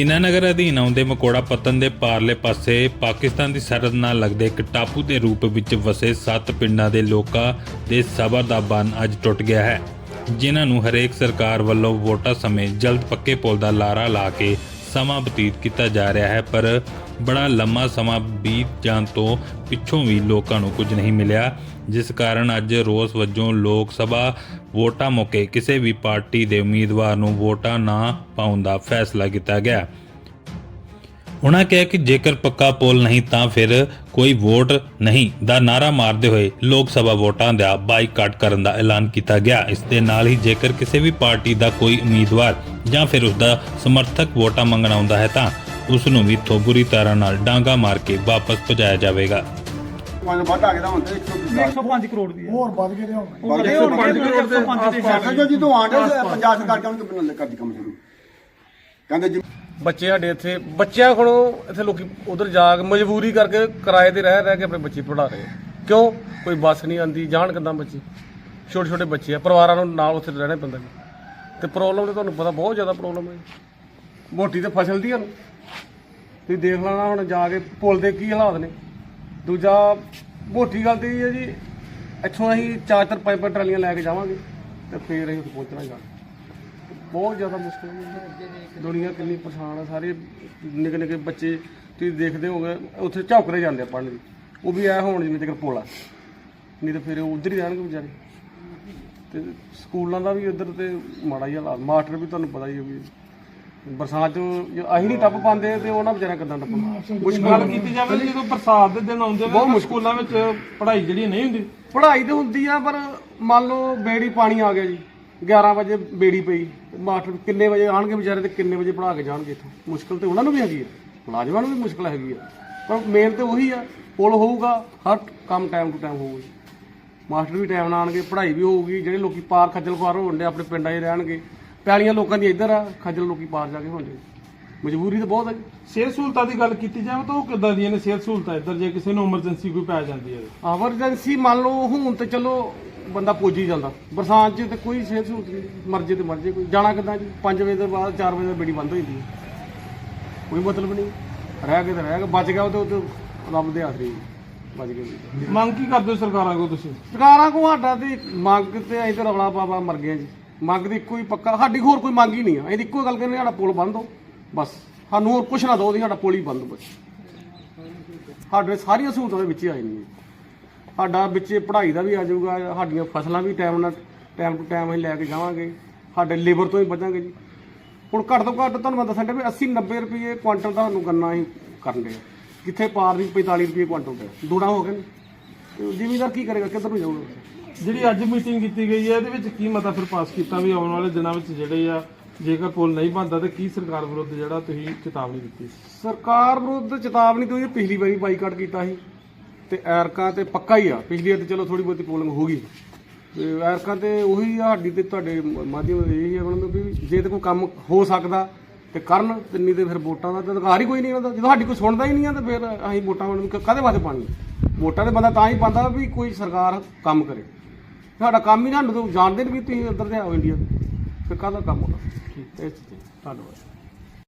ਇਨਾਨਗਰ ਅਧੀਨ ਆਉਂਦੇ ਮਕੋੜਾ ਪਤਨ ਦੇ ਪਾਰਲੇ ਪਾਸੇ ਪਾਕਿਸਤਾਨ ਦੀ ਸਰਹੱਦ ਨਾਲ ਲੱਗਦੇ ਇੱਕ ਟਾਪੂ ਦੇ ਰੂਪ ਵਿੱਚ ਵਸੇ 7 ਪਿੰਡਾਂ ਦੇ ਲੋਕਾਂ ਦੇ ਸਬਰ ਦਾ ਬੰਨ ਅੱਜ ਟੁੱਟ ਗਿਆ ਹੈ, ਜਿਨ੍ਹਾਂ ਨੂੰ ਹਰੇਕ ਸਰਕਾਰ ਵੱਲੋਂ ਵੋਟਾਂ ਸਮੇਂ ਜਲਦ ਪੱਕੇ ਪੁਲ ਦਾ ਲਾਰਾ ਲਾ ਕੇ ਸਮਾਂ ਬਤੀਤ ਕੀਤਾ ਜਾ ਰਿਹਾ ਹੈ, ਪਰ ਬੜਾ ਲੰਮਾ ਸਮਾਂ ਬੀਤ ਜਾਣ ਤੋਂ ਪਿੱਛੋਂ ਵੀ ਲੋਕਾਂ ਨੂੰ ਕੁਝ ਨਹੀਂ ਮਿਲਿਆ, ਜਿਸ ਕਾਰਨ ਅੱਜ ਰੋਸ ਵਜੋਂ ਲੋਕ ਸਭਾ ਵੋਟਾਂ ਮੌਕੇ ਕਿਸੇ ਵੀ ਪਾਰਟੀ ਦੇ ਉਮੀਦਵਾਰ ਨੂੰ ਵੋਟਾਂ ਨਾ ਪਾਉਣ ਦਾ ਫੈਸਲਾ ਕੀਤਾ ਗਿਆ। ਉਹਨਾਂ ਕਿਹਾ ਕਿ ਜੇਕਰ ਪੱਕਾ ਪੋਲ ਨਹੀਂ ਤਾਂ ਫਿਰ ਕੋਈ ਵੋਟ ਨਹੀਂ ਦਾ ਨਾਰਾ ਮਾਰਦੇ ਹੋਏ ਲੋਕ ਸਭਾ ਵੋਟਾਂ ਦਾ ਬਾਈਕਾਟ ਕਰਨ ਦਾ ਐਲਾਨ ਕੀਤਾ ਗਿਆ। ਇਸ ਦੇ ਨਾਲ ਹੀ ਜੇਕਰ ਕਿਸੇ ਵੀ ਪਾਰਟੀ ਦਾ ਕੋਈ ਉਮੀਦਵਾਰ ਜਾਂ ਫਿਰ ਉਸ ਦਾ ਸਮਰਥਕ ਵੋਟਾਂ ਮੰਗਣ ਆਉਂਦਾ ਹੈ ਤਾਂ ਉਸ ਨੂੰ ਵੀ ਇੱਥੋਂ ਬੁਰੀ ਤਰ੍ਹਾਂ ਨਾਲ ਡਾਂਗਾ ਮਾਰ ਕੇ ਵਾਪਸ ਭਜਾਇਆ ਜਾਵੇਗਾ। ਪੰਜ ਵੱਧ ਆ ਗਿਆ ਹੁਣ ਤੇ 110 105 ਕਰੋੜ ਦੀ ਹੈ। ਹੋਰ ਵੱਧ ਗਏ ਨੇ ਹੁਣ। ਵੱਡੇ ਹੋਣਗੇ 105 ਦੇ ਆਖਰ ਜੋ ਜਦੋਂ ਆਂਡੇ ਪੰਜਾਬ ਸਰਕਾਰ ਕਹਿੰਦੇ ਕਿ ਬਿਨਾਂ ਕਰਦੀ ਕੰਮ ਸ਼ੁਰੂ। ਕਹਿੰਦੇ ਜੀ ਬੱਚੇ ਸਾਡੇ ਇੱਥੇ, ਬੱਚਿਆਂ ਕੋਲੋਂ ਇੱਥੇ ਲੋਕੀ ਉਧਰ ਜਾ ਕੇ ਮਜਬੂਰੀ ਕਰਕੇ ਕਿਰਾਏ ਤੇ ਰਹਿ ਰਹਿ ਕੇ ਆਪਣੇ ਬੱਚੇ ਪੜ੍ਹਾ ਰਹੇ ਆ। ਕਿਉਂ? ਕੋਈ ਬੱਸ ਨਹੀਂ ਆਂਦੀ ਜਾਣ ਕਿੱਦਾਂ ਬੱਚੇ? ਛੋਟੇ ਛੋਟੇ ਬੱਚੇ ਆ, ਪਰਿਵਾਰਾਂ ਨੂੰ ਨਾਲ ਉੱਥੇ ਰਹਿਣਾ ਪੈਂਦਾ ਜੀ। ਤੇ ਪ੍ਰੋਬਲਮ ਤੇ ਤੁਹਾਨੂੰ ਪਤਾ ਬਹੁਤ ਜ਼ਿਆਦਾ ਪ੍ਰੋਬਲਮ ਹੈ ਮੋਟੀ ਤੇ ਫਸਲ ਦੀ ਹਨ ਤੁਸੀਂ ਦੇਖ ਲੈਣਾ ਹੁਣ ਜਾ ਕੇ ਪੁਲ ਦੇ ਕੀ ਹਾਲਾਤ ਨੇ। ਦੂਜਾ, ਮੋਟੀ ਗੱਲ ਤੇ ਇਹ ਹੈ ਜੀ, ਇੱਥੋਂ ਅਸੀਂ ਚਾਰ ਚਾਰ ਪੰਜ ਪੰਜ ਟਰਾਲੀਆਂ ਲੈ ਕੇ ਜਾਵਾਂਗੇ ਤੇ ਫੇਰ ਅਸੀਂ ਉੱਥੇ ਪਹੁੰਚਣਾ ਜਾ ਬਹੁਤ ਜ਼ਿਆਦਾ ਮੁਸ਼ਕਿਲ ਹੈ ਦੁਨੀਆ ਕਿੰਨੀ ਪਰੇਸ਼ਾਨ ਆ ਸਾਰੇ ਨਿੱਕੇ ਨਿੱਕੇ ਬੱਚੇ ਤੁਸੀਂ ਦੇਖਦੇ ਹੋਗੇ ਉੱਥੇ ਝੌਕਰੇ ਜਾਂਦੇ ਆ ਪੜ੍ਹਨ ਲਈ। ਉਹ ਵੀ ਐ ਹੋਣ ਜਿਵੇਂ ਤੱਕ ਪੋਲਾ। ਨਹੀਂ ਤਾਂ ਫਿਰ ਉਹ ਉਧਰ ਹੀ ਰਹਿਣਗੇ ਵਿਚਾਰੇ। ਤੇ ਸਕੂਲਾਂ ਦਾ ਵੀ ਉਧਰ ਤੇ ਮਾੜਾ ਹੀ ਹਾਲਾਤ। ਮਾਸਟਰ ਵੀ ਤੁਹਾਨੂੰ ਪਤਾ ਹੀ ਹੈ ਵੀ ਬਰਸਾਤ ਚ ਅਸੀਂ ਨਹੀਂ ਟੱਪ ਪਾਉਂਦੇ ਤੇ ਉਹਨਾਂ ਵਿਚਾਰਿਆਂ ਕਿੱਦਾਂ ਟੱਪਣਾ? ਗੱਲ ਕੀਤੀ ਜਾਵੇ ਜਦੋਂ ਬਰਸਾਤ ਦੇ ਦਿਨ ਆਉਂਦੇ ਨੇ ਸਕੂਲਾਂ ਵਿੱਚ ਪੜ੍ਹਾਈ ਜਿਹੜੀ ਨਹੀਂ ਹੁੰਦੀ। ਪੜ੍ਹਾਈ ਤੇ ਹੁੰਦੀ ਆ ਪਰ ਮੰਨ ਲਓ ਬੇੜੀ ਪਾਣੀ ਆ ਗਿਆ ਜੀ। 11 ਵਜੇ ਬੇੜੀ ਪਈ ਮਾਸਟਰ ਕਿੰਨੇ ਵਜੇ ਆਣਗੇ ਵਿਚਾਰੇ ਤੇ ਕਿੰਨੇ ਵਜੇ ਪੜ੍ਹਾ ਕੇ ਜਾਣਗੇ ਇੱਥੋਂ? ਮੁਸ਼ਕਲ ਤੇ ਉਹਨਾਂ ਨੂੰ ਵੀ ਹੈਗੀ ਆ ਮੁਲਾਜ਼ਮਾਂ ਨੂੰ ਵੀ ਮੁਸ਼ਕਲ ਹੈਗੀ ਆ। ਪਰ ਮੇਨ ਤੇ ਉਹੀ ਆ ਪੁਲ ਹੋਊਗਾ ਹਰ ਕੰਮ ਟਾਈਮ ਟੂ ਟਾਈਮ ਹੋਊਗਾ। ਮਾਸਟਰ ਵੀ ਟਾਈਮ ਨਾਲ ਆਣਗੇ ਪੜ੍ਹਾਈ ਵੀ ਹੋਊਗੀ ਜਿਹੜੇ ਲੋਕੀ ਪਾਰ ਖੱਜਲ ਖੁਆਰ ਹੋਣ ਦੇ ਆਪਣੇ ਪਿੰਡਾਂ 'ਚ ਰਹਿਣਗੇ। ਪੈਲੀਆਂ ਲੋਕਾਂ ਦੀ ਇੱਧਰ ਆ ਖੱਜਲ ਲੋਕੀ ਪਾਰ ਜਾ ਕੇ ਹੋਣਗੇ ਮਜਬੂਰੀ ਤਾਂ ਬਹੁਤ ਜੀ ਸਿਹਤ ਸਹੂਲਤਾਂ ਦੀ ਗੱਲ ਕੀਤੀ ਜਾਵੇ ਤਾਂ ਉਹ ਕਿੱਦਾਂ ਦੀਆਂ ਨੇ ਸਿਹਤ ਸਹੂਲਤਾਂ? ਇੱਧਰ ਜੇ ਕਿਸੇ ਨੂੰ ਐਮਰਜੈਂਸੀ ਕੋਈ ਪੈ ਜਾਂਦੀ ਹੈ। ਐਮਰਜੈਂਸੀ ਮੰਨ ਲਓ ਹੁਣ ਤੇ ਚਲੋ ਬੰਦਾ ਪੁੱਜ ਹੀ ਜਾਂਦਾ। ਬਰਸਾਤ 'ਚ ਤੇ ਕੋਈ ਸਿਹਤ ਸਹੂਲਤ ਨਹੀਂ। ਮਰਜੇ ਤੇ ਮਰਜੇ। ਕੋਈ ਜਾਣਾ ਕਿੱਦਾਂ ਜੀ? 5 ਵਜੇ ਤੋਂ ਬਾਅਦ 4 ਵਜੇ ਤੱਕ ਬੇੜੀ ਬੰਦ ਹੋ ਜਾਂਦੀ ਹੈ। ਕੋਈ ਮਤਲਬ ਨਹੀਂ। ਰਹਿ ਕੇ ਤੇ ਰਹਿ ਗਿਆ ਬਚ ਗਿਆ ਉਹ ਤੇ ਉਹ ਤੇ ਰੱਬ ਦੇ ਆਸਰੇ ਹੀ ਬਚ ਗਏ ਜੀ। ਮੰਗ ਕੀ ਕਰਦੇ ਹੋ ਸਰਕਾਰਾਂ ਕੋਲ ਤੁਸੀਂ? ਸਰਕਾਰਾਂ ਕੋ ਸਾਡਾ ਤੇ ਮੰਗ ਤੇ ਅਸੀਂ ਤੇ ਰੌਲਾ ਪਾਪਾ ਮਰ ਗਏ ਜੀ। ਮੰਗ ਦੀ ਇੱਕੋ ਹੀ ਪੱਕਾ। ਸਾਡੀ ਹੋਰ ਕੋਈ ਮੰਗ ਹੀ ਨਹੀਂ ਆ। ਅਸੀਂ ਤਾਂ ਇੱਕੋ ਗੱਲ ਕਹਿੰਦੇ ਸਾਡਾ ਪੁਲ ਬੰਦ ਹੋ। ਬਸ। ਸਾਨੂੰ ਹੋਰ ਕੁਛ ਨਾ ਦਿਓ ਜੀ ਸਾਡਾ ਪੁਲ ਹੀ ਬੰਦ ਬਸ ਸਾਡੇ ਸਾਰੀਆਂ ਸਹੂਲਤਾਂ ਦੇ ਵਿੱਚ ਹੀ ਆ ਜਾਂਦੀਆਂ। ਜੀ। ਸਾਡਾ ਵਿੱਚ ਪੜ੍ਹਾਈ ਦਾ ਵੀ ਆ ਜਾਊਗਾ ਸਾਡੀਆਂ ਫਸਲਾਂ ਵੀ ਟਾਈਮ ਨਾਲ ਟਾਈਮ ਟੂ ਟਾਈਮ ਅਸੀਂ ਲੈ ਕੇ ਜਾਵਾਂਗੇ ਸਾਡੇ ਲੇਬਰ ਤੋਂ ਹੀ ਬਚਾਂਗੇ ਜੀ। ਹੁਣ ਘੱਟ ਤੋਂ ਘੱਟ ਤੁਹਾਨੂੰ ਮੈਂ ਡਿਆ ਵੀ 80 90 ਰੁਪਏ ਕੁਆਂਟਲ ਦਾ ਸਾਨੂੰ ਗੰਨਾ ਅਸੀਂ ਕਰਨ ਦੇ ਕਿੱਥੇ ਪਾਰ ਦੀ 45 ਰੁਪਏ ਕੁਆਂਟਲ ਤੇ ਦੂਣਾ ਹੋ ਨੇ। ਜ਼ਿਮੀਦਾਰ ਕੀ ਕਰੇਗਾ ਕਿੱਧਰ ਨੂੰ ਜਾਊਗਾ? ਜਿਹੜੀ ਅੱਜ ਮੀਟਿੰਗ ਕੀਤੀ ਗਈ ਹੈ ਇਹਦੇ ਵਿੱਚ ਕੀ ਮਤਾ ਫਿਰ ਪਾਸ ਕੀਤਾ ਵੀ ਆਉਣ ਵਾਲੇ ਦਿਨਾਂ ਵਿੱਚ ਜਿਹੜੇ ਆ ਜੇਕਰ ਪੁਲ ਨਹੀਂ ਬਣਦਾ ਤੇ ਕੀ ਸਰਕਾਰ ਵਿਰੁੱਧ ਜਿਹੜਾ ਤੁਸੀਂ ਚੇਤਾਵਨੀ ਦਿੱਤੀ? ਸਰਕਾਰ ਵਿਰੁੱਧ ਚੇਤਾਵਨੀ ਤੋਂ ਇਹ ਪਿਛਲੀ ਵਾਰੀ ਬਾਈਕਾਟ ਕੀਤਾ ਸੀ। ਤੇ ਐਰਕਾਂ ਤੇ ਪੱਕਾ ਹੀ ਆ। ਪਿਛਲੀ ਵਾਰ ਤੇ ਚਲੋ ਥੋੜੀ ਬਹੁਤੀ ਪੋਲਿੰਗ ਹੋ ਗਈ। ਤੇ ਐਰਕਾਂ ਤੇ ਉਹੀ ਆ ਸਾਡੀ ਤੇ ਤੁਹਾਡੇ ਮਾਧਿਅਮ ਇਹ ਹੀ ਆ ਉਹਨਾਂ ਵੀ ਜੇ ਤੇ ਕੋਈ ਕੰਮ ਹੋ ਸਕਦਾ ਤੇ ਕਰਨ ਤੇ ਨਹੀਂ ਤੇ ਫਿਰ ਵੋਟਾਂ ਦਾ ਤਾਂ ਅਧਿਕਾਰ ਹੀ ਕੋਈ ਨਹੀਂ ਹੁੰਦਾ ਜਦੋਂ ਸਾਡੀ ਕੋਈ ਸੁਣਦਾ ਹੀ ਨਹੀਂ ਆ ਤੇ ਫਿਰ ਅਸੀਂ ਵੋਟਾਂ ਨੂੰ ਕਾਹਦੇ ਵਾਸਤੇ ਪਾਣੀ ਵੋਟਾਂ ਦੇ ਬੰਦਾ ਤਾਂ ਹੀ ਪਾਉਂਦਾ ਵੀ ਕੋਈ ਸਰਕਾਰ ਕੰਮ ਕਰੇ। ਸਾਡਾ ਕੰਮ ਹੀ ਨਾ ਜਾਣਦੇ ਨੇ ਵੀ ਤੁਸੀਂ ਉੱਧਰ ਦੇ ਆਓ ਇੰਡੀਆ ਫਿਰ ਕਾਹਦਾ ਕੰਮ ਹੋਣਾ। ਠੀਕ। ਹੈ ਧੰਨਵਾਦ।